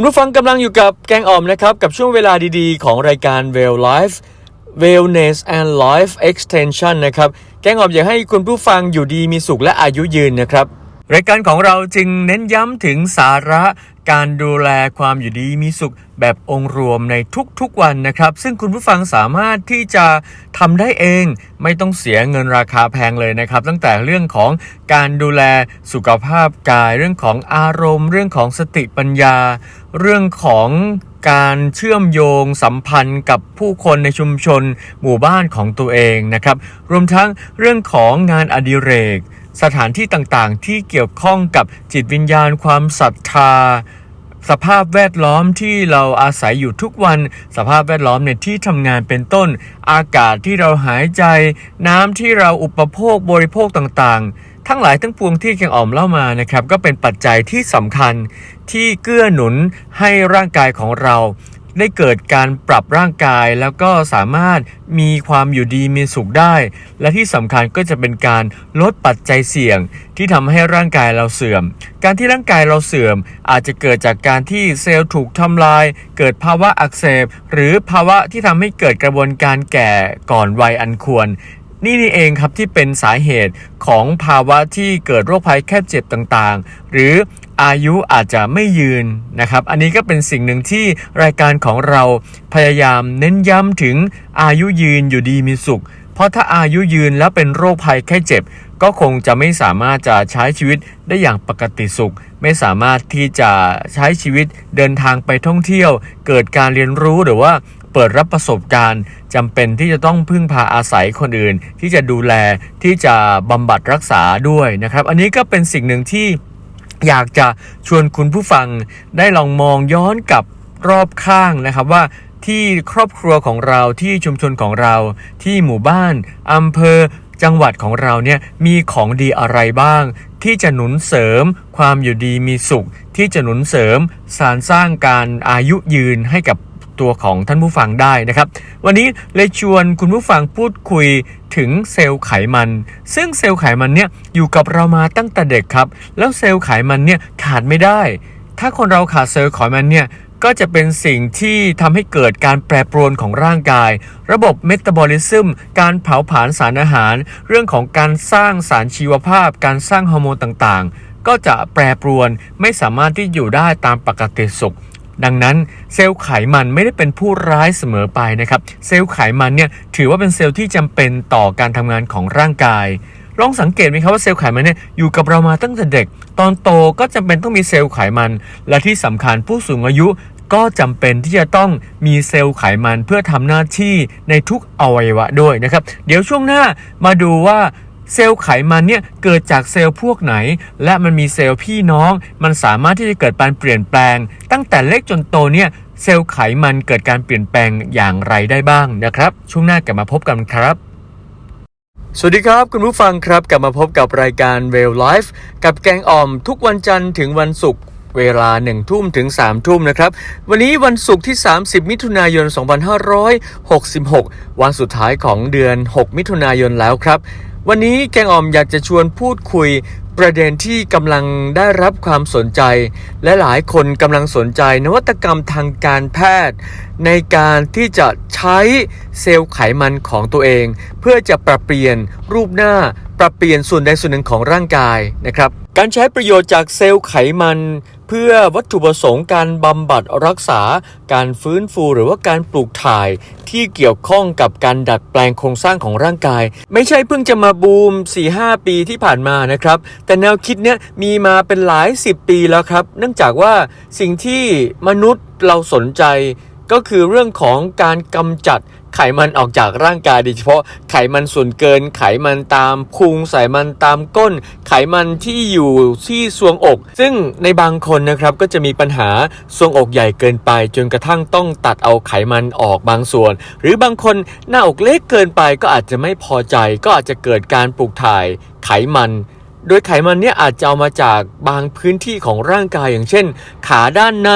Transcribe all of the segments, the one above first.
คุณผู้ฟังกำลังอยู่กับแกงอ่อมนะครับ กับช่วงเวลาดีๆ ของรายการ Well Life Wellness and Life Extension นะครับ แกงอ่อมอยากให้คุณผู้ฟังอยู่ดีมีสุขและอายุยืนนะครับ รายการของเราจึงเน้นย้ำถึงสาระ การดูแลความอยู่ดีมีสุขแบบองค์รวมในทุกๆวันนะครับ ซึ่งคุณผู้ฟังสามารถที่จะทำได้เอง ไม่ต้องเสียเงินราคาแพงเลยนะครับ ตั้งแต่เรื่องของการดูแลสุขภาพกาย เรื่องของอารมณ์ เรื่องของสติปัญญา เรื่องของการเชื่อมโยงสัมพันธ์กับผู้คนในชุมชน หมู่บ้านของตัวเองนะครับ รวมทั้งเรื่องของงานอดิเรก สถานที่ต่างๆ ที่เกี่ยวข้องกับจิตวิญญาณความศรัทธา สภาพแวดล้อมที่เราอาศัยอยู่ทุกวัน สภาพแวดล้อมในที่ทำงานเป็นต้น อากาศที่เราหายใจ น้ำที่เราอุปโภคบริโภคต่างๆ ทั้งหลายทั้งปวงที่แกงอ่อมเล่ามานะครับ ก็เป็นปัจจัยที่สำคัญที่เกื้อหนุนให้ร่างกายของเรา ได้เกิดการปรับร่างกาย แล้วก็สามารถมีความอยู่ดีมีสุขได้ และที่สำคัญก็จะเป็นการลดปัจจัยเสี่ยง ที่ทำให้ร่างกายเราเสื่อม การที่ร่างกายเราเสื่อม อาจจะเกิดจากการที่เซลล์ถูกทำลาย เกิดภาวะอักเสบ หรือภาวะที่ทำให้เกิดกระบวนการแก่ก่อนวัยอันควร นี่นี่เองครับที่เป็นสาเหตุของภาวะที่เกิดโรคภัยแค่เจ็บต่างๆ หรืออายุอาจจะไม่ยืนนะครับ อันนี้ก็เป็นสิ่งหนึ่งที่รายการของเราพยายามเน้นย้ำถึงอายุยืนอยู่ดีมีสุข เพราะถ้าอายุยืนแล้วเป็นโรคภัยแค่เจ็บ ก็คงจะไม่สามารถจะใช้ชีวิตได้อย่างปกติสุข ไม่สามารถที่จะใช้ชีวิตเดินทางไปท่องเที่ยว เกิดการเรียนรู้หรือว่า เปิดรับประสบการณ์จำเป็นที่จะต้องพึ่งพาอาศัยคนอื่น ที่จะดูแลที่จะบำบัดรักษาด้วยนะครับ อันนี้ก็เป็นสิ่งหนึ่งที่อยากจะชวนคุณผู้ฟังได้ลองมองย้อนกลับรอบข้างนะครับว่าที่ครอบครัวของเราที่ชุมชนของเรา ที่หมู่บ้านอำเภอจังหวัดของเราเนี่ยมีของดีอะไรบ้าง ที่จะหนุนเสริมความอยู่ดีมีสุข ที่จะหนุนเสริมสารสร้างการอายุยืนให้กับ ตัวของท่านผู้ฟังได้นะครับ วันนี้เลยชวนคุณผู้ฟังพูดคุยถึงเซลล์ไขมัน ซึ่งเซลล์ไขมันเนี่ยอยู่กับเรามาตั้งแต่เด็กครับ แล้วเซลล์ไขมันเนี่ยขาดไม่ได้ ถ้าคนเราขาดเซลล์ไขมันเนี่ยก็จะเป็นสิ่งที่ทำให้เกิดการแปรปรวนของร่างกาย ระบบเมตาบอลิซึม การเผาผลาญสารอาหาร เรื่องของการสร้างสารชีวภาพ การสร้างฮอร์โมนต่างๆ ก็จะแปรปรวนไม่สามารถที่อยู่ได้ตามปกติสุข ดังนั้นเซลล์ไขมันไม่ได้เป็นผู้ร้ายเสมอไปนะครับ เซลล์ไขมันเนี่ยถือว่าเป็นเซลล์ที่จำเป็นต่อการทำงานของร่างกายลองสังเกตไหมครับว่าเซลล์ไขมันเนี่ยอยู่กับเรามาตั้งแต่เด็ก ตอนโตก็จำเป็นต้องมีเซลล์ไขมัน และที่สำคัญผู้สูงอายุก็จำเป็นที่จะต้องมีเซลล์ไขมันเพื่อทำหน้าที่ในทุกอวัยวะด้วยนะครับ เดี๋ยวช่วงหน้ามาดูว่า เซลล์ไขมันเนี่ยเกิดจากเซลล์พวกไหน และมันมีเซลล์พี่น้อง มันสามารถที่จะเกิดการเปลี่ยนแปลง ตั้งแต่เล็กจนโตเนี่ยเซลล์ไขมันเกิดการเปลี่ยนแปลงอย่างไรได้บ้างนะครับ ช่วงหน้ากลับมาพบกันครับสวัสดีครับ คุณผู้ฟังครับ กลับมาพบกับรายการ Well Life กับแกงอ่อมทุกวันจันทร์ถึงวันศุกร์เวลา1ทุ่มถึง3ทุ่มนะครับ วันนี้วันศุกร์ที่ 30 มิถุนายน 2566 วันสุดท้ายของเดือน 6 มิถุนายนแล้วครับ วันนี้แกงอ่อมอยากจะชวนพูดคุยประเด็นที่กำลังได้รับความสนใจ และหลายคนกำลังสนใจ นวัตกรรมทางการแพทย์ ในการที่จะใช้เซลล์ไขมันของตัวเอง เพื่อจะปรับเปลี่ยนรูปหน้า ปรับเปลี่ยนส่วนใดส่วนหนึ่งของร่างกายนะครับ การใช้ประโยชน์จากเซลล์ไขมัน เพื่อวัตถุประสงค์การบำบัดรักษา การฟื้นฟูหรือว่าการปลูกถ่ายที่เกี่ยวข้องกับการดัดแปลงโครงสร้างของร่างกาย ไม่ใช่เพิ่งจะมาบูม 4-5 ปีที่ผ่านมานะครับ แต่แนวคิดเนี้ยมีมาเป็นหลาย 10 ปีแล้วครับ เนื่องจากว่าสิ่งที่มนุษย์เราสนใจก็คือเรื่องของการกำจัด ไขมันออกจากร่างกายโดยเฉพาะไขมันส่วนเกิน ไขมันตามพุงไขมันตามก้น ไขมันที่อยู่ที่ทรวงอก ซึ่งในบางคนนะครับก็จะมีปัญหาทรวงอกใหญ่เกินไป จนกระทั่งต้องตัดเอาไขมันออกบางส่วน หรือบางคนหน้าอกเล็กเกินไปก็อาจจะไม่พอใจ ก็อาจจะเกิดการปลูกถ่ายไขมัน โดยไขมันเนี่ยอาจจะเอามาจากบางพื้นที่ของร่างกายอย่างเช่น ขาด้านใน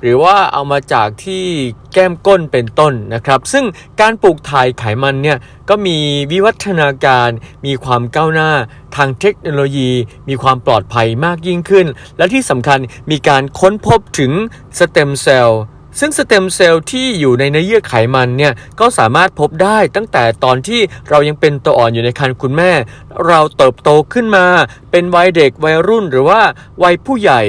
หรือว่าเอามาจากที่แก้มก้นเป็นต้นนะครับ ซึ่งการปลูกถ่ายไขมันเนี่ยก็มีวิวัฒนาการ มีความก้าวหน้าทางเทคโนโลยี มีความปลอดภัยมากยิ่งขึ้น และที่สำคัญมีการค้นพบถึงสเต็มเซลล์ ซึ่งสเต็มเซลล์ที่อยู่ในเนื้อเยื่อไขมันเนี่ยก็สามารถพบได้ตั้งแต่ตอนที่เรายังเป็นตัวอ่อนอยู่ในครรภ์คุณแม่ เราเติบโตขึ้นมา เป็นวัยเด็กวัยรุ่นหรือว่าวัยผู้ใหญ่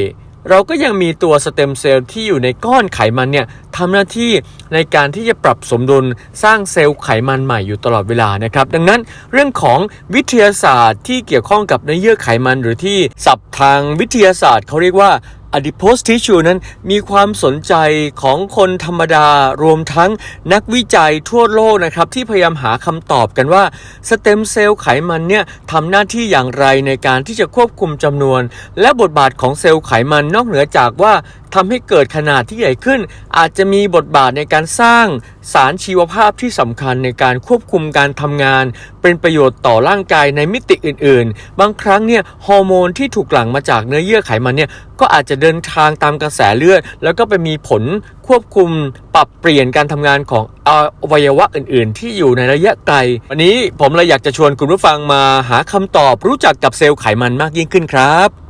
เราก็ยังมีตัวสเต็มเซลล์ที่อยู่ในก้อนไขมันเนี่ยทำหน้าที่ในการที่จะปรับสมดุลสร้างเซลล์ไขมันใหม่อยู่ตลอดเวลานะครับ ดังนั้นเรื่องของวิทยาศาสตร์ที่เกี่ยวข้องกับเนื้อเยื่อไขมันหรือที่ศัพท์ทางวิทยาศาสตร์เขาเรียกว่า อดิโพสทิชชูนั้นมีความสนใจของคนธรรมดารวมทั้งนักวิจัยทั่วโลกนะครับ ที่พยายามหาคำตอบกันว่าสเต็มเซลล์ไขมันเนี่ยทำหน้าที่อย่างไรในการที่จะควบคุมจำนวน และบทบาทของเซลล์ไขมันนอกเหนือจากว่า ทำให้เกิดขนาดที่ใหญ่ขึ้น อาจจะมีบทบาทในการสร้างสารชีวภาพที่สำคัญในการควบคุมการทำงาน เป็นประโยชน์ต่อร่างกายในมิติอื่น ๆ บางครั้งเนี่ยฮอร์โมนที่ถูกหลั่งมาจากเนื้อเยื่อไขมันเนี่ยก็อาจจะเดินทางตามกระแสเลือด แล้วก็ไปมีผลควบคุมปรับเปลี่ยนการทำงานของอวัยวะอื่น ๆ ที่อยู่ในระยะไกล วันนี้ผมเลยอยากจะชวนคุณผู้ฟังมาหาคำตอบรู้จักกับเซลล์ไขมันมากยิ่งขึ้นครับ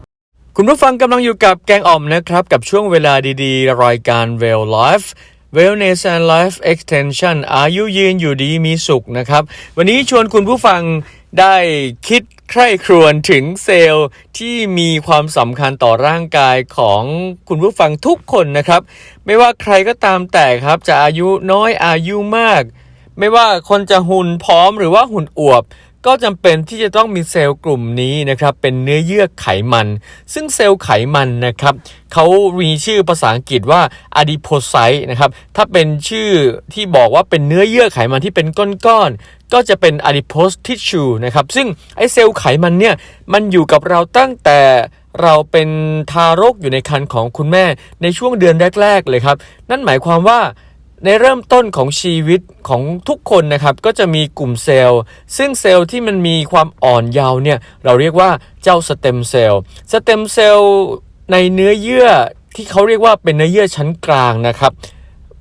คุณผู้ฟังกำลังอยู่กับแกงอ่อมนะครับ กับช่วงเวลาดีๆ รายการ Well Life Wellness and Life Extension อายุยืนอยู่ดีมีสุขนะครับ วันนี้ชวนคุณผู้ฟังได้คิดใคร่ครวญถึงเซลล์ที่มีความสำคัญต่อร่างกายของคุณผู้ฟังทุกคนนะครับ ไม่ว่าใครก็ตามแต่ครับ จะอายุน้อยอายุมาก ไม่ว่าคนจะหุ่นพร้อมหรือว่าหุ่นอวบ ก็จำเป็นที่จะต้องมีเซลล์กลุ่มนี้นะครับเป็นเนื้อเยื่อไขมัน ซึ่งเซลล์ไขมันนะครับเขามีชื่อภาษาอังกฤษว่า adipocyte นะครับถ้าเป็นชื่อที่บอกว่าเป็นเนื้อเยื่อไขมันที่เป็นก้อนๆก็จะเป็น adipose tissue นะครับซึ่งไอ้เซลล์ไขมันเนี่ยมันอยู่กับเราตั้งแต่เราเป็นทารกอยู่ในครรภ์ของคุณแม่ในช่วงเดือนแรก ๆ เลยครับ นั่นหมายความว่า ในเริ่มต้นของชีวิตของทุกคนนะครับก็จะมีกลุ่มเซลล์ ซึ่งเซลล์ที่มันมีความอ่อนเยาว์เนี่ยเราเรียกว่าเจ้าสเต็มเซลล์สเต็มเซลล์ในเนื้อเยื่อที่เขาเรียกว่าเป็นเนื้อเยื่อชั้นกลางนะครับ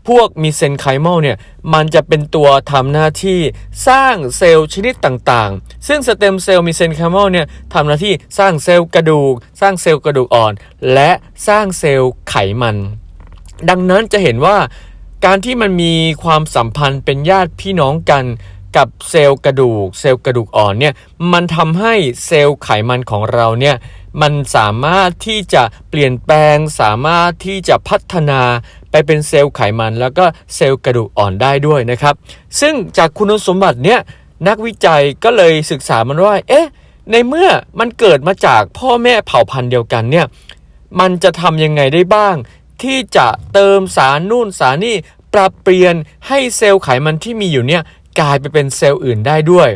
พวกมีเซนไคมอลเนี่ยมันจะเป็นตัวทำหน้าที่สร้างเซลล์ชนิดต่างๆ ซึ่งสเต็มเซลล์มีเซนไคมอลเนี่ยทำหน้าที่สร้างเซลล์กระดูก สร้างเซลล์กระดูกอ่อน และสร้างเซลล์ไขมัน ดังนั้นจะเห็นว่า การที่มันมีความสัมพันธ์เป็นญาติพี่น้องกันกับเซลล์กระดูก เซลล์กระดูกอ่อนเนี่ยมันทำให้เซลล์ไขมันของเราเนี่ยมันสามารถที่จะเปลี่ยนแปลง สามารถที่จะพัฒนาไปเป็นเซลล์ไขมันแล้วก็เซลล์กระดูกอ่อนได้ด้วยนะครับ ซึ่งจากคุณสมบัติเนี่ยนักวิจัยก็เลยศึกษามันว่า เอ๊ะ ในเมื่อมันเกิดมาจากพ่อแม่เผ่าพันธุ์เดียวกันเนี่ย มันจะทำยังไงได้บ้าง ที่จะเติมสารนู่นสารนี่ปรับเปลี่ยนให้เซลล์ไขมันที่มีอยู่เนี่ยกลายไปเป็นเซลล์อื่นได้ด้วย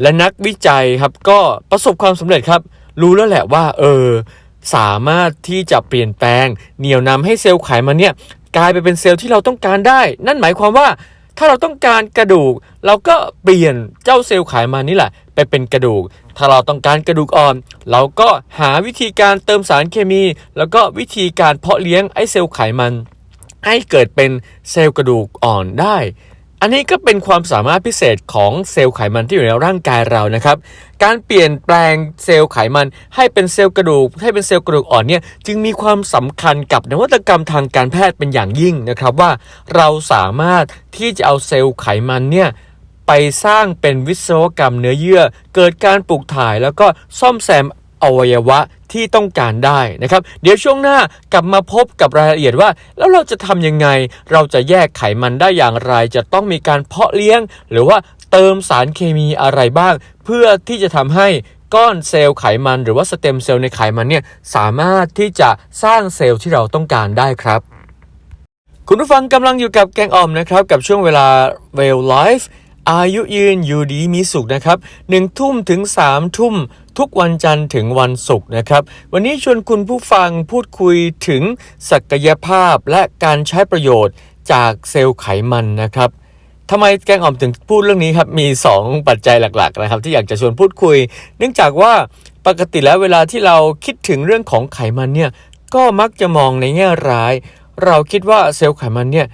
และนักวิจัยครับก็ประสบความสำเร็จครับ รู้แล้วแหละว่าเออสามารถที่จะเปลี่ยนแปลงเหนี่ยวนำให้เซลล์ไขมันเนี่ยกลายไปเป็นเซลล์ที่เราต้องการได้ นั่นหมายความว่า ถ้าเราต้องการกระดูก เราก็เปลี่ยนเจ้าเซลล์ไขมันนี่แหละ ไปเป็นกระดูก ถ้าเราต้องการกระดูกอ่อน เราก็หาวิธีการเติมสารเคมี แล้วก็วิธีการเพาะเลี้ยงไอ้เซลล์ไขมัน ให้เกิดเป็นเซลล์กระดูกอ่อนได้ อันนี้ก็เป็นความสามารถพิเศษของเซลล์ไขมันที่อยู่ในร่างกายเรานะครับ การเปลี่ยนแปลงเซลล์ไขมันให้เป็นเซลล์กระดูก ให้เป็นเซลล์กระดูกอ่อนเนี่ยจึงมีความสำคัญกับนวัตกรรมทางการแพทย์เป็นอย่างยิ่งนะครับว่าเราสามารถที่จะเอาเซลล์ไขมันเนี่ยไปสร้างเป็นวิศวกรรมเนื้อเยื่อ เกิดการปลูกถ่ายแล้วก็ซ่อมแซมอวัยวะ ที่ต้องการได้นะครับเดี๋ยวช่วงหน้ากลับมาพบกับรายละเอียดว่า แล้วเราจะทำยังไง เราจะแยกไขมันได้อย่างไร จะต้องมีการเพาะเลี้ยง หรือว่าเติมสารเคมีอะไรบ้าง เพื่อที่จะทำให้ก้อนเซลล์ไขมัน หรือว่าสเต็มเซลล์ในไขมันเนี่ยสามารถที่จะสร้างเซลล์ที่เราต้องการได้ครับ คุณผู้ฟังกำลังอยู่กับแกงอ่อมนะครับ กับช่วงเวลา Well Life อายุยืนอยู่ดีมีสุขนะครับหนึ่งทุ่มถึงสามทุ่มทุกวันจันทร์ถึงวันศุกร์นะครับ วันนี้ชวนคุณผู้ฟังพูดคุยถึงศักยภาพและการใช้ประโยชน์จากเซลล์ไขมันนะครับทำไมแกงอ่อมถึงพูดเรื่องนี้ครับ มี 2 ปัจจัยหลัก ๆ นะครับ ที่อยากจะชวนพูดคุย เนื่องจากว่าปกติแล้วเวลาที่เราคิดถึงเรื่องของไขมันเนี่ยก็มักจะมองในแง่ร้าย เราคิดว่าเซลล์ไขมันเนี่ย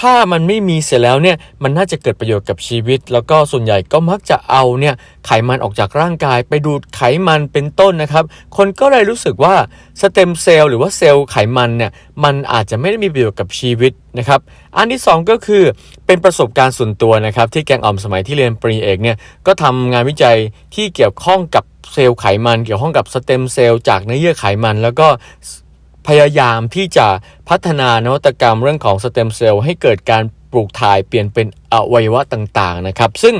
ถ้ามันไม่มีเสร็จแล้วเนี่ยมันน่าจะเกิดประโยชน์กับชีวิต แล้วก็ส่วนใหญ่ก็มักจะเอาเนี่ยไขมันออกจากร่างกาย ไปดูดไขมันเป็นต้นนะครับ คนก็เลยรู้สึกว่าสเต็มเซลล์หรือว่าเซลล์ไขมันเนี่ยมันอาจจะไม่ได้มีประโยชน์กับชีวิตนะครับอันที่ 2 ก็คือเป็นประสบการณ์ส่วนตัวนะครับ ที่แกงอ่อมสมัยที่เรียนปริญญาเอกเนี่ยก็ทำงานวิจัยที่เกี่ยวข้องกับเซลล์ไขมัน เกี่ยวข้องกับสเต็มเซลล์จากเนื้อเยื่อไขมัน แล้วก็ พยายามที่จะพัฒนานวัตกรรมเรื่องของสเต็มเซลล์ให้เกิดการปลูกถ่ายเปลี่ยนเป็นอวัยวะต่างๆนะครับ ซึ่ง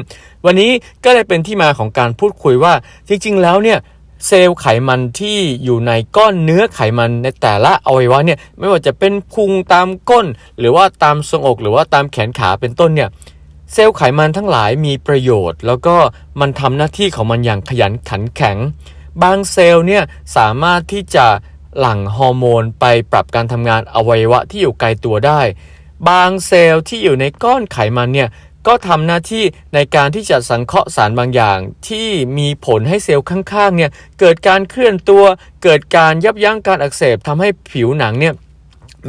วันนี้ก็เลยเป็นที่มาของการพูดคุยว่าจริงๆแล้วเนี่ยเซลล์ไขมันที่อยู่ในก้อนเนื้อไขมันในแต่ละอวัยวะเนี่ยไม่ว่าจะเป็นพุงตามก้น หรือว่าตามทรงอกหรือว่าตามแขนขาเป็นต้นเนี่ยเซลล์ไขมันทั้งหลายมีประโยชน์ แล้วก็มันทำหน้าที่ของมันอย่างขยันขันแข็ง บางเซลล์เนี่ยสามารถที่จะ หลั่งฮอร์โมนไปปรับการทำงานอวัยวะที่อยู่ไกลตัวได้ บางเซลล์ที่อยู่ในก้อนไขมันเนี่ยก็ทำหน้าที่ในการที่จะสังเคราะห์สารบางอย่าง ที่มีผลให้เซลล์ข้างๆเนี่ยเกิดการเคลื่อนตัว เกิดการยับยั้งการอักเสบทำให้ผิวหนังเนี่ย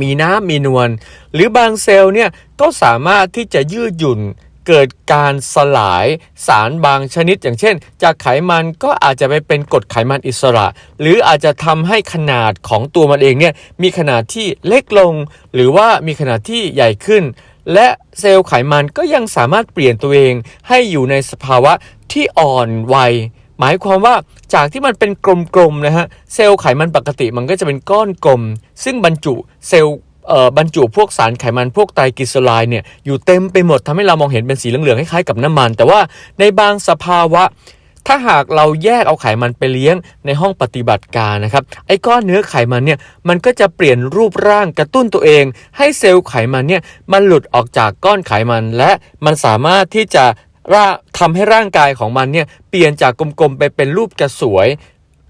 มีน้ำมีนวลหรือบางเซลล์เนี่ยก็สามารถที่จะยืดหยุ่น เกิดการสลายสารบางชนิด อย่างเช่น จากไขมันก็อาจจะไปเป็นกรดไขมันอิสระ หรืออาจจะทำให้ขนาดของตัวมันเองเนี่ยมีขนาดที่เล็กลง หรือว่ามีขนาดที่ใหญ่ขึ้น และเซลล์ไขมันก็ยังสามารถเปลี่ยนตัวเองให้อยู่ในสภาวะที่อ่อนวัยหมายความว่าจากที่มันเป็นกลมๆนะฮะเซลล์ไขมันปกติมันก็จะเป็นก้อนกลม ซึ่งบรรจุเซลล์ บรรจุพวกสารไขมันพวกไตรกลีเซอไรด์เนี่ยอยู่เต็มไปหมดทำให้เรามองเห็นเป็นสีเหลืองๆคล้ายๆกับน้ำมัน แต่ว่าในบางสภาวะ ถ้าหากเราแยกเอาไขมันไปเลี้ยงในห้องปฏิบัติการนะครับไอ้ก้อนเนื้อไขมันเนี่ยมันก็จะเปลี่ยนรูปร่างกระตุ้นตัวเอง ให้เซลล์ไขมันเนี่ยมันหลุดออกจากก้อนไขมัน และมันสามารถที่จะร่าทำให้ร่างกายของมันเนี่ยเปลี่ยนจากกลมๆไปเป็นรูปกระสวย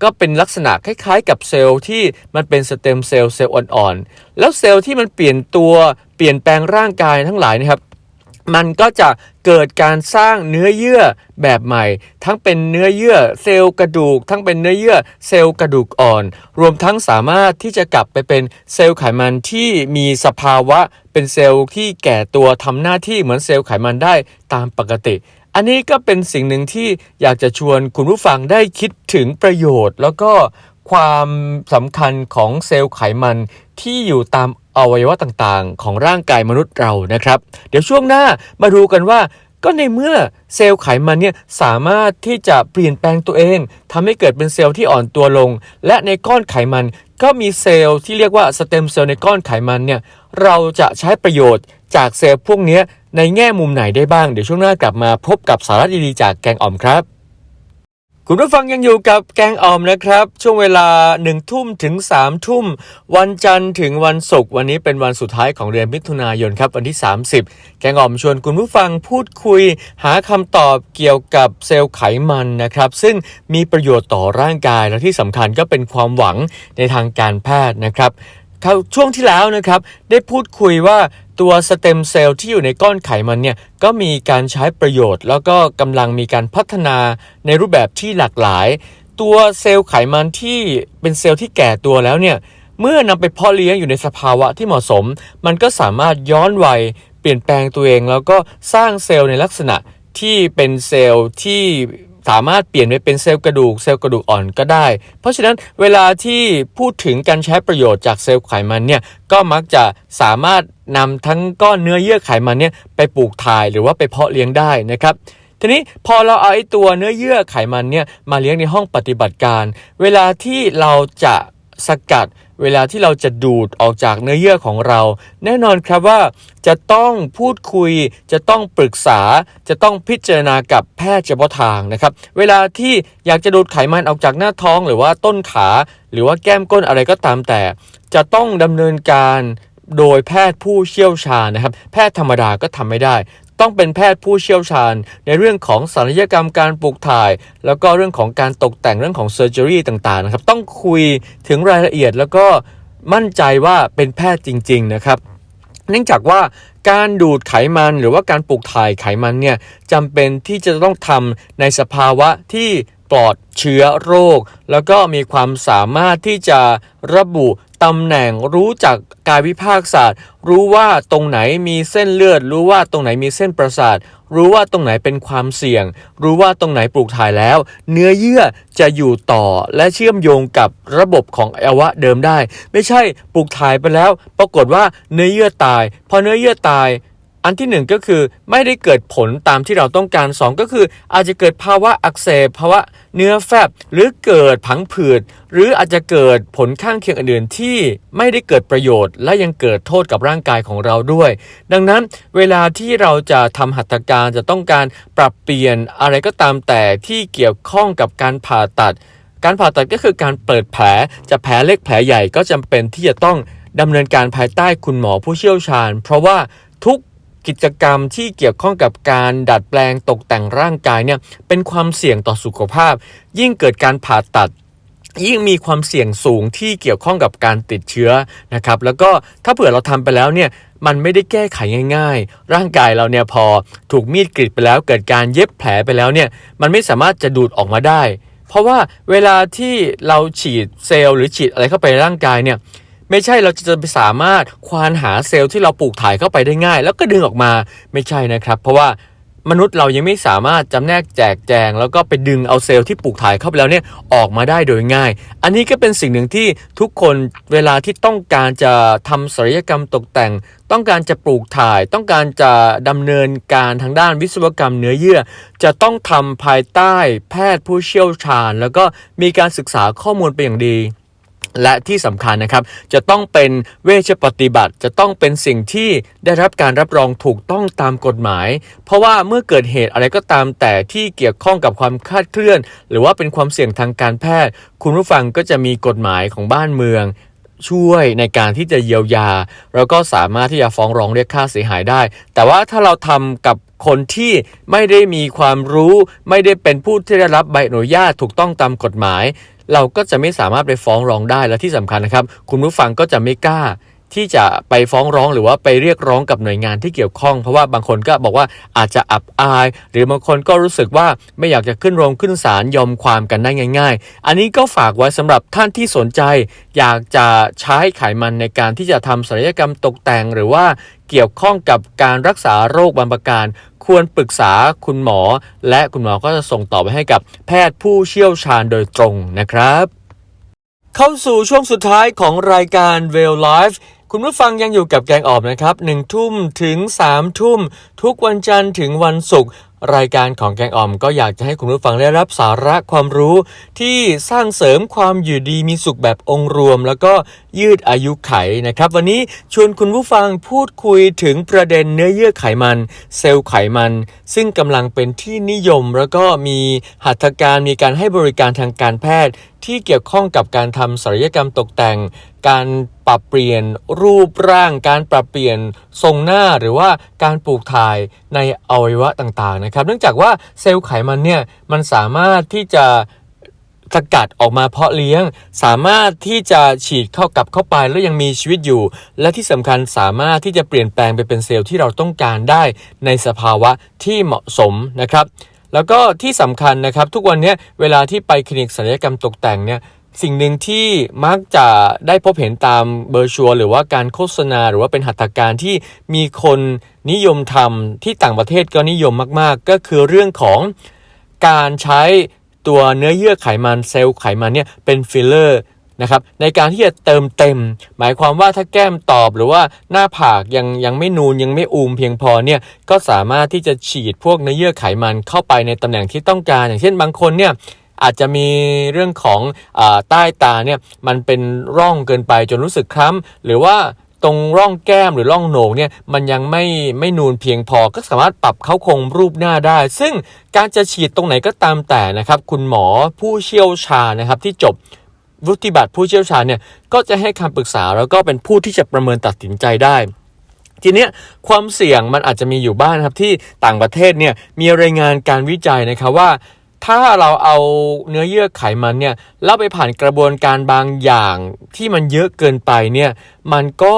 ก็เป็นลักษณะคล้ายๆ กับเซลล์ที่มันเป็นสเต็มเซลล์เซลล์อ่อนๆ แล้วเซลล์ที่มันเปลี่ยนตัวเปลี่ยนแปลงร่างกายทั้งหลายนะครับ มันก็จะเกิดการสร้างเนื้อเยื่อแบบใหม่ ทั้งเป็นเนื้อเยื่อเซลล์กระดูก ทั้งเป็นเนื้อเยื่อเซลล์กระดูกอ่อน รวมทั้งสามารถที่จะกลับไปเป็นเซลล์ไขมันที่มีสภาวะเป็นเซลล์ที่แก่ตัวทำหน้าที่เหมือนเซลล์ไขมันได้ตามปกติ อันนี้ก็เป็นสิ่งหนึ่งที่อยากจะชวนคุณผู้ฟังได้คิดถึงประโยชน์ แล้วก็ความสำคัญของเซลล์ไขมันที่อยู่ตามอวัยวะต่างๆ ของร่างกายมนุษย์เรานะครับ เดี๋ยวช่วงหน้ามาดูกันว่า ก็ในเมื่อเซลล์ไขมันเนี่ยสามารถที่จะเปลี่ยนแปลงตัวเองทำให้เกิดเป็นเซลล์ที่อ่อนตัวลง และในก้อนไขมันก็มีเซลล์ที่เรียกว่าสเต็มเซลล์ในก้อนไขมันเนี่ยเราจะใช้ประโยชน์จากเซลล์พวกนี้ ในแง่มุมไหนได้บ้าง เดี๋ยวช่วงหน้ากลับมาพบกับสาระดีๆจากแกงอ่อมครับคุณผู้ฟังยังอยู่กับแกงออมนะครับ ช่วงเวลา1ทุ่มถึง3ทุ่ม วันจันทร์ถึงวันศุกร์วันนี้เป็นวันสุดท้ายของเดือนมิถุนายนครับ วันที่ 30 แกงออมชวนคุณผู้ฟังพูดคุย หาคำตอบเกี่ยวกับเซลล์ไขมันนะครับ ซึ่งมีประโยชน์ต่อร่างกายและที่สำคัญก็เป็นความหวังในทางการแพทย์นะครับช่วงที่แล้วนะครับได้พูดคุยว่า ตัวสเต็มเซลล์ที่อยู่ในก้อนไขมันเนี่ยก็มีการใช้ประโยชน์ แล้วก็กำลังมีการพัฒนาในรูปแบบที่หลากหลาย ตัวเซลล์ไขมันที่เป็นเซลล์ที่แก่ตัวแล้วเนี่ยเมื่อนำไปเพาะเลี้ยงอยู่ในสภาวะที่เหมาะสม มันก็สามารถย้อนวัยเปลี่ยนแปลงตัวเอง แล้วก็สร้างเซลล์ในลักษณะที่เป็นเซลล์ที่ สามารถเปลี่ยนไปเป็นเซลล์กระดูกเซลล์กระดูกอ่อนก็ได้ เพราะฉะนั้นเวลาที่พูดถึงการใช้ประโยชน์จากเซลล์ไขมันเนี่ยก็มักจะสามารถนำทั้งก้อนเนื้อเยื่อไขมันเนี่ยไปปลูกถ่ายหรือว่าไปเพาะเลี้ยงได้นะครับทีนี้พอเราเอาไอ้ตัวเนื้อเยื่อไขมันเนี่ยมาเลี้ยงในห้องปฏิบัติการ เวลาที่เราจะสกัด เวลาที่เราจะดูดออกจากเนื้อเยื่อของเรา แน่นอนครับว่าจะต้องพูดคุย จะต้องปรึกษา จะต้องพิจารณากับแพทย์เฉพาะทางนะครับ เวลาที่อยากจะดูดไขมันออกจากหน้าท้องหรือว่าต้นขา หรือว่าแก้มก้นอะไรก็ตามแต่ จะต้องดำเนินการโดยแพทย์ผู้เชี่ยวชาญนะครับ แพทย์ธรรมดาก็ทำไม่ได้ ต้องเป็นแพทย์ผู้เชี่ยวชาญ ในเรื่องของศัลยกรรมการปลูกถ่าย แล้วก็เรื่องของการตกแต่งเรื่องของเซอร์เจอรี่ต่างๆนะครับต้องคุยถึงรายละเอียดแล้วก็มั่นใจว่าเป็นแพทย์จริง ๆ นะครับ เนื่องจากว่าการดูดไขมันหรือว่าการปลูกถ่ายไขมันเนี่ยจำเป็นที่จะต้องทำในสภาวะที่ปปลอดเชื้อโรค แล้วก็มีความสามารถที่จะระบุ ตำแหน่งรู้จักกายวิภาคศาสตร์ รู้ว่าตรงไหนมีเส้นเลือด รู้ว่าตรงไหนมีเส้นประสาท รู้ว่าตรงไหนเป็นความเสี่ยง รู้ว่าตรงไหนปลูกถ่ายแล้ว เนื้อเยื่อจะอยู่ต่อและเชื่อมโยงกับระบบของอวัยวะเดิมได้ ไม่ใช่ปลูกถ่ายไปแล้ว ปรากฏว่าเนื้อเยื่อตาย พอเนื้อเยื่อตาย อันที่หนึ่งก็คือไม่ได้เกิดผลตามที่เราต้องการสองก็คืออาจจะเกิดภาวะอักเสบภาวะเนื้อแฟบหรือเกิดผังผืดหรืออาจจะเกิดผลข้างเคียงอื่นๆ ที่ไม่ได้เกิดประโยชน์ และยังเกิดโทษกับร่างกายของเราด้วย ดังนั้นเวลาที่เราจะทำหัตถการจะต้องการปรับเปลี่ยนอะไรก็ตามแต่ที่เกี่ยวข้องกับการผ่าตัด การผ่าตัดก็คือการเปิดแผลจะแผลเล็กแผลใหญ่ก็จำเป็นที่จะต้องดำเนินการภายใต้คุณหมอผู้เชี่ยวชาญ เพราะว่าทุก กิจกรรมที่เกี่ยวข้องกับการดัดแปลงตกแต่งร่างกายเนี่ยเป็นความเสี่ยงต่อสุขภาพ ยิ่งเกิดการผ่าตัดยิ่งมีความเสี่ยงสูงที่เกี่ยวข้องกับการติดเชื้อนะครับ แล้วก็ถ้าเผื่อเราทำไปแล้วเนี่ยมันไม่ได้แก้ไขง่ายๆ ร่างกายเราเนี่ยพอถูกมีดกรีดไปแล้ว เกิดการเย็บแผลไปแล้วเนี่ยมันไม่สามารถจะดูดออกมาได้ เพราะว่าเวลาที่เราฉีดเซลล์หรือฉีดอะไรเข้าไปในร่างกายเนี่ย ไม่ใช่เราจะไปสามารถควานหาเซลล์ที่เราปลูกถ่ายเข้าไปได้ง่าย แล้วก็ดึงออกมาไม่ใช่นะครับ เพราะว่ามนุษย์เรายังไม่สามารถจำแนกแจกแจง แล้วก็ไปดึงเอาเซลล์ที่ปลูกถ่ายเข้าไปแล้วเนี่ยออกมาได้โดยง่าย อันนี้ก็เป็นสิ่งหนึ่งที่ทุกคนเวลาที่ต้องการจะทำศัลยกรรมตกแต่ง ต้องการจะปลูกถ่าย ต้องการจะดำเนินการทางด้านวิศวกรรมเนื้อเยื่อ จะต้องทำภายใต้แพทย์ผู้เชี่ยวชาญ แล้วก็มีการศึกษาข้อมูลเป็นอย่างดี และที่สำคัญนะครับจะต้องเป็นเวชปฏิบัติ จะต้องเป็นสิ่งที่ได้รับการรับรองถูกต้องตามกฎหมาย เพราะว่าเมื่อเกิดเหตุอะไรก็ตามแต่ที่เกี่ยวข้องกับความคลาดเคลื่อน หรือว่าเป็นความเสี่ยงทางการแพทย์ คุณผู้ฟังก็จะมีกฎหมายของบ้านเมืองช่วยในการที่จะเยียวยา แล้วก็สามารถที่จะฟ้องร้องเรียกค่าเสียหายได้ แต่ว่าถ้าเราทำกับคนที่ไม่ได้มีความรู้ ไม่ได้เป็นผู้ที่ได้รับใบอนุญาตถูกต้องตามกฎหมาย เราก็จะไม่สามารถไปฟ้องร้องได้และที่สำคัญนะครับ คุณผู้ฟังก็จะไม่กล้าที่จะไปฟ้องร้องหรือว่าไปเรียกร้องกับหน่วยงานที่เกี่ยวข้อง เพราะว่าบางคนก็บอกว่าอาจจะอับอาย หรือบางคนก็รู้สึกว่าไม่อยากจะขึ้นโรงขึ้นศาลยอมความกันได้ง่าย ๆ อันนี้ก็ฝากไว้สำหรับท่านที่สนใจ อยากจะใช้ไขมันในการที่จะทำศัลยกรรมตกแต่ง หรือว่า เกี่ยวข้องกับการรักษาโรคบางประการ ควรปรึกษาคุณหมอ และคุณหมอก็จะส่งต่อไปให้กับแพทย์ผู้เชี่ยวชาญโดยตรงนะครับ เข้าสู่ช่วงสุดท้ายของรายการ w e l l Life คุณผู้ฟังยังอยู่กับแกงออบนะครับ1ทุ่มถึง3ทุ่ม ทุกวันจันทร์ถึงวันศุกร์รายการของแกงอ่อมก็อยากจะให้คุณผู้ฟังได้รับสาระความรู้ ที่สร้างเสริมความอยู่ดีมีสุขแบบองค์รวม แล้วก็ยืดอายุไขนะครับ วันนี้ชวนคุณผู้ฟังพูดคุยถึงประเด็นเนื้อเยื่อไขมัน เซลล์ไขมัน ซึ่งกำลังเป็นที่นิยม แล้วก็มีหัตถการมีการให้บริการทางการแพทย์ ที่เกี่ยวข้องกับการทำศัลยกรรมตกแต่ง การปรับเปลี่ยนรูปร่าง การปรับเปลี่ยนทรงหน้าหรือว่าการปลูกถ่ายในอวัยวะต่างๆนะครับ เนื่องจากว่าเซลล์ไขมันเนี่ยมันสามารถที่จะสกัดออกมาเพาะเลี้ยง สามารถที่จะฉีดเข้ากับเข้าไปแล้วยังมีชีวิตอยู่ และที่สำคัญสามารถที่จะเปลี่ยนแปลงไปเป็นเซลล์ที่เราต้องการได้ในสภาวะที่เหมาะสมนะครับ แล้วก็ที่สำคัญนะครับ ทุกวันนี้เวลาที่ไปคลินิกศัลยกรรมตกแต่งเนี่ย สิ่งหนึ่งที่มักจะได้พบเห็นตามเบอร์ชัวหรือว่าการโฆษณาหรือว่าเป็นหัตถการที่มีคนนิยมทำที่ต่างประเทศก็นิยมมากๆ ก็คือเรื่องของการใช้ตัวเนื้อเยื่อไขมันเซลล์ไขมันเนี่ยเป็นฟิลเลอร์นะครับในการที่จะเติมเต็ม หมายความว่าถ้าแก้มตอบหรือว่าหน้าผากยังยังไม่นูนยังไม่อูมเพียงพอเนี่ยก็สามารถที่จะฉีดพวกเนื้อเยื่อไขมันเข้าไปในตำแหน่งที่ต้องการ อย่างเช่นบางคนเนี่ย อาจจะมีเรื่องของอใต้ตาเนี่ยมันเป็นร่องเกินไปจนรู้สึกคล้ำหรือว่าตรงร่องแก้มหรือร่องโหนกเนี่ยมันยังไม่ไม่นูนเพียงพอก็สามารถปรับเข้าคงรูปหน้าได้ ซึ่งการจะฉีดตรงไหนก็ตามแต่นะครับ คุณหมอผู้เชี่ยวชาญนะครับที่จบวุฒิบัตรผู้เชี่ยวชาญเนี่ยก็จะให้คำปรึกษาแล้วก็เป็นผู้ที่จะประเมินตัดสินใจได้ทีเนี้ยความเสี่ยงมันอาจจะมีอยู่บ้างนครับที่ต่างประเทศเนี่ยมีรายงานการวิจัยนะครับว่า ถ้าเราเอาเนื้อเยื่อไขมันเนี่ยแล้วไปผ่านกระบวนการบางอย่างที่มันเยอะเกินไปเนี่ยมันก็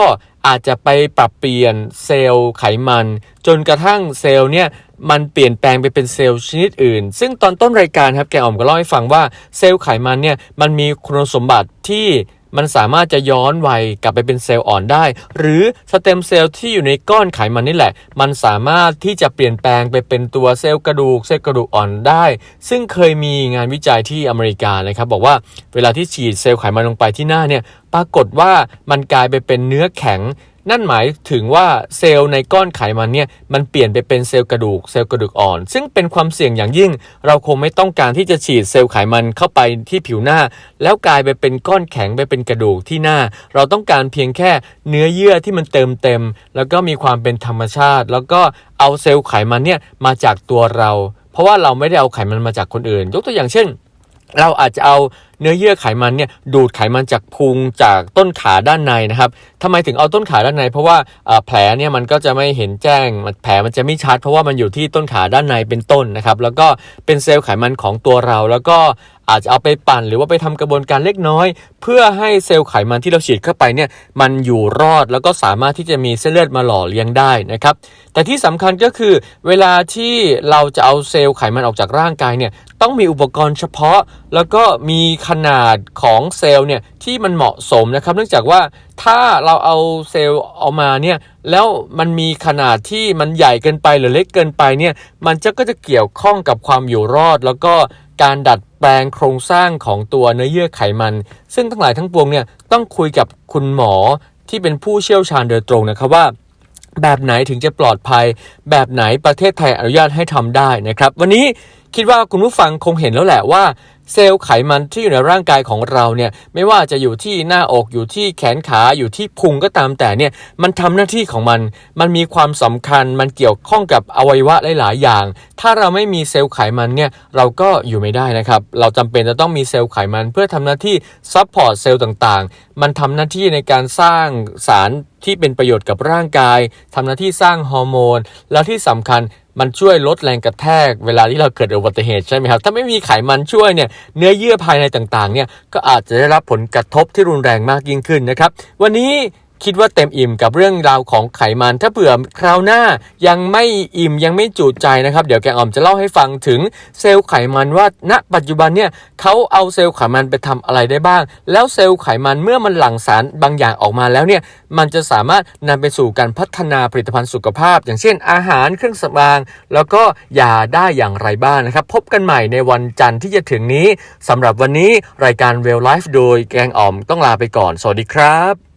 อาจจะไปปรับเปลี่ยนเซลล์ไขมัน จนกระทั่งเซลล์เนี่ยมันเปลี่ยนแปลงไปเป็นเซลล์ชนิดอื่น ซึ่งตอนต้นรายการครับแกอ่อมก็เล่าให้ฟังว่าเซลล์ไขมันเนี่ยมันมีคุณสมบัติที่ มันสามารถจะย้อนวัยกลับไปเป็นเซลล์อ่อนได้ หรือสเต็มเซลล์ที่อยู่ในก้อนไขมันนี่แหละ มันสามารถที่จะเปลี่ยนแปลงไปเป็นตัวเซลล์กระดูกเซลล์กระดูกอ่อนได้ ซึ่งเคยมีงานวิจัยที่อเมริกานะครับบอกว่าเวลาที่ฉีดเซลล์ไขมันลงไปที่หน้าเนี่ยปรากฏว่ามันกลายไปเป็นเนื้อแข็ง นั่นหมายถึงว่าเซลล์ในก้อนไขมันเนี่ยมันเปลี่ยนไปเป็นเซลล์กระดูกเซลล์กระดูกอ่อน ซึ่งเป็นความเสี่ยงอย่างยิ่ง เราคงไม่ต้องการที่จะฉีดเซลล์ไขมันเข้าไปที่ผิวหน้า แล้วกลายไปเป็นก้อนแข็งไปเป็นกระดูกที่หน้า เราต้องการเพียงแค่เนื้อเยื่อที่มันเติมเต็ม แล้วก็มีความเป็นธรรมชาติ แล้วก็เอาเซลล์ไขมันเนี่ยมาจากตัวเรา เพราะว่าเราไม่ได้เอาไขมันมาจากคนอื่น ยกตัวอย่างเช่น เราอาจจะเอาเนื้อเยื่อไขมันเนี่ยดูดไขมันจากพุงจากต้นขาด้านในนะครับทำไมถึงเอาต้นขาด้านใน เพราะว่าแผลเนี่ยมันก็จะไม่เห็นแจ้งแผลมันจะไม่ชัด เพราะว่ามันอยู่ที่ต้นขาด้านในเป็นต้นนะครับ แล้วก็เป็นเซลล์ไขมันของตัวเราแล้วก็ อาจจะเอาไปปั่นหรือว่าไปทำกระบวนการเล็กน้อย เพื่อให้เซลล์ไขมันที่เราฉีดเข้าไปเนี่ยมันอยู่รอดแล้วก็สามารถที่จะมีเส้นเลือดมาหล่อเลี้ยงได้นะครับแต่ที่สำคัญก็คือ เวลาที่เราจะเอาเซลล์ไขมันออกจากร่างกายเนี่ยต้องมีอุปกรณ์เฉพาะ แล้วก็มีขนาดของเซลล์เนี่ยที่มันเหมาะสมนะครับ เนื่องจากว่าถ้าเราเอาเซลล์ออกมาเนี่ยแล้วมันมีขนาดที่มันใหญ่เกินไปหรือเล็กเกินไปเนี่ยมันจะก็จะเกี่ยวข้องกับความอยู่รอด แล้วก็ การดัดแปลงโครงสร้างของตัวเนื้อเยื่อไขมัน ซึ่งทั้งหลายทั้งปวงเนี่ยต้องคุยกับคุณหมอที่เป็นผู้เชี่ยวชาญโดยตรงนะครับว่า แบบไหนถึงจะปลอดภัย แบบไหนประเทศไทยอนุญาตให้ทำได้นะครับ วันนี้คิดว่าคุณผู้ฟังคงเห็นแล้วแหละว่า เซลล์ไขมันที่อยู่ในร่างกายของเราเนี่ยไม่ว่าจะอยู่ที่หน้าอกอยู่ที่แขนขาอยู่ที่พุงก็ตามแต่เนี่ยมันทำหน้าที่ของมัน มันมีความสำคัญมันเกี่ยวข้องกับอวัยวะหลาย ๆ อย่าง ถ้าเราไม่มีเซลล์ไขมันเนี่ยเราก็อยู่ไม่ได้นะครับเราจำเป็นจะต้องมีเซลล์ไขมัน เพื่อทำหน้าที่ซัพพอร์ตเซลล์ต่าง ๆ มันทำหน้าที่ในการสร้างสารที่เป็นประโยชน์กับร่างกายทำหน้าที่สร้างฮอร์โมน แล้วที่สำคัญ มันช่วยลดแรงกระแทกเวลาที่เราเกิดอุบัติเหตุใช่ไหมครับ ถ้าไม่มีไขมันช่วยเนี่ยเนื้อเยื่อภายในต่างๆเนี่ยก็อาจจะได้รับผลกระทบที่รุนแรงมากยิ่งขึ้นนะครับ วันนี้ คิดว่าเต็มอิ่มกับเรื่องราวของไขมัน ถ้าเผื่อคราวหน้ายังไม่อิ่มยังไม่จุใจนะครับ เดี๋ยวแกงอ่อมจะเล่าให้ฟังถึงเซลล์ไขมันว่าณปัจจุบันเนี่ยเขาเอาเซลล์ไขมันไปทำอะไรได้บ้าง แล้วเซลล์ไขมันเมื่อมันหลั่งสารบางอย่างออกมาแล้วเนี่ยมันจะสามารถนำไปสู่การพัฒนาผลิตภัณฑ์สุขภาพ อย่างเช่น อาหารเครื่องสำอาง แล้วก็ยาได้อย่างไรบ้างนะครับ พบกันใหม่ในวันจันทร์ที่จะถึงนี้สำหรับวันนี้รายการ Well Life โดยแกงอ่อมต้องลาไปก่อน สวัสดีครับ